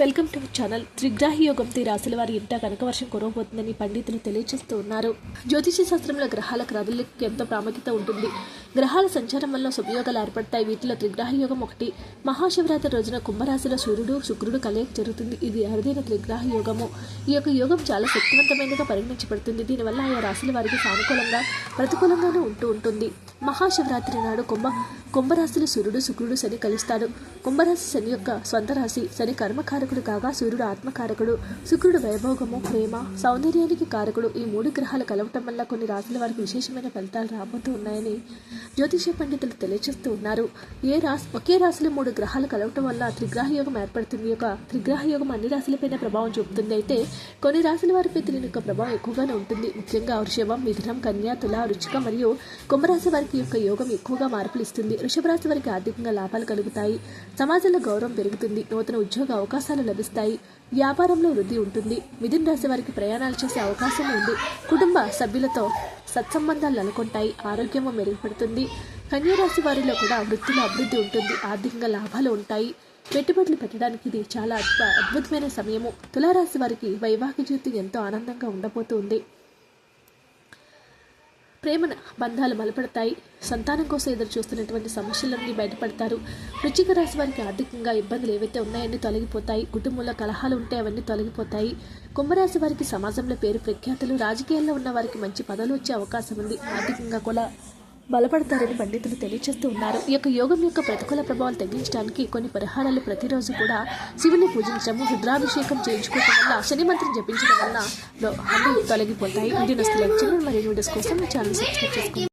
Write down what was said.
Welcome to channel. త్రిగ్రాహి యోగం తి రాశుల వారి ఇంట కనక వర్షం కురవబోతుందని పండితులు తెలియజేస్తూ ఉన్నారు. జ్యోతిష శాస్త్రంలో గ్రహాల కదలికకు ఎంతో ప్రాముఖ్యత ఉంటుంది. గ్రహాల సంచారం వల్ల శుభయోగాలు ఏర్పడతాయి. వీటిలో త్రిగ్రాహి యోగం ఒకటి. మహాశివరాత్రి రోజున కుంభరాశిలో సూర్యుడు శుక్రుడు కలయిక జరుగుతుంది. ఇది అరుదైన త్రిగ్రాహి యోగము. ఈ యొక్క యోగం చాలా శక్తివంతమైనదిగా పరిగణించబడుతుంది. దీనివల్ల ఆయా రాశుల వారికి సానుకూలంగా ప్రతికూలంగానే ఉంటూ ఉంటుంది. మహాశివరాత్రి నాడు కుంభ కుంభరాశిలో సూర్యుడు శుక్రుడు శని కలుస్తాడు కుంభరాశి శని యొక్క స్వంత రాశి. శని కర్మకారకుడు కాగా సూర్యుడు ఆత్మకారకుడు. శుక్రుడు వైభోగము ప్రేమ సౌందర్యానికి కారకుడు. ఈ మూడు గ్రహాలు కలవటం వల్ల కొన్ని రాశుల వారికి విశేషమైన ఫలితాలు రాబోతూ ఉన్నాయని జ్యోతిష పండితులు తెలియజేస్తూ ఉన్నారు. ఏ రాశి ఒకే రాశిలో మూడు గ్రహాలు కలవటం వల్ల త్రిగ్రహ యోగం ఏర్పడుతుంది యొక్క త్రిగ్రహ యోగం అన్ని రాశులపైన ప్రభావం చూపుతుంది. అయితే కొన్ని రాశుల వారిపై దీని యొక్క ప్రభావం ఎక్కువగానే ఉంటుంది. ముఖ్యంగా వృషభం మిథునం కన్యా తుల రుచిక మరియు కుంభరాశి వారికి యొక్క యోగం ఎక్కువగా మార్పులు ఇస్తుంది. వృషభ రాశి వారికి ఆర్థికంగా లాభాలు కలుగుతాయి. సమాజంలో గౌరవం పెరుగుతుంది. నూతన ఉద్యోగ అవకాశాలు లభిస్తాయి. వ్యాపారంలో వృద్ధి ఉంటుంది. మిథున్ రాశి వారికి ప్రయాణాలు చేసే అవకాశం ఉంది. కుటుంబ సభ్యులతో సత్సంబంధాలు నెలకొంటాయి. ఆరోగ్యం మెరుగుపడుతుంది. కన్యారాశి వారిలో కూడా వృత్తిలో అభివృద్ధి ఉంటుంది. ఆర్థికంగా లాభాలు ఉంటాయి. పెట్టుబడులు పెట్టడానికి ఇది చాలా అద్భుతమైన సమయము. తులారాశి వారికి వైవాహిక జీవితం ఎంతో ఆనందంగా ఉండబోతుంది. ప్రేమ బంధాలు బలపడతాయి. సంతానం కోసం ఎదురు చూస్తున్నటువంటి సమస్యలన్నీ బయటపడతారు. వృచ్చిక రాశి వారికి ఆర్థికంగా ఇబ్బందులు ఏవైతే ఉన్నాయన్నీ తొలగిపోతాయి. కుటుంబంలో కలహాలు ఉంటే అవన్నీ తొలగిపోతాయి. కుంభరాశి వారికి సమాజంలో పేరు ప్రఖ్యాతులు రాజకీయాల్లో ఉన్న వారికి మంచి పదవులు వచ్చే అవకాశం ఉంది. ఆర్థికంగా కూడా బలపడతారని పండితులు తెలియజేస్తూ ఉన్నారు. ఈ యొక్క యోగం యొక్క ప్రతికూల ప్రభావాలు తగ్గించడానికి కొన్ని పరిహారాలు ప్రతిరోజు కూడా శివుని పూజించడము రుద్రాభిషేకం చేయించుకోవడం వల్ల శని మంత్రం జపించడం వల్ల అన్ని తొలగిపోతాయి. ఇండియన్ నస్తే మరియు వీడియోస్ కోసం ఛానల్ సబ్స్క్రైబ్ చేసుకోండి.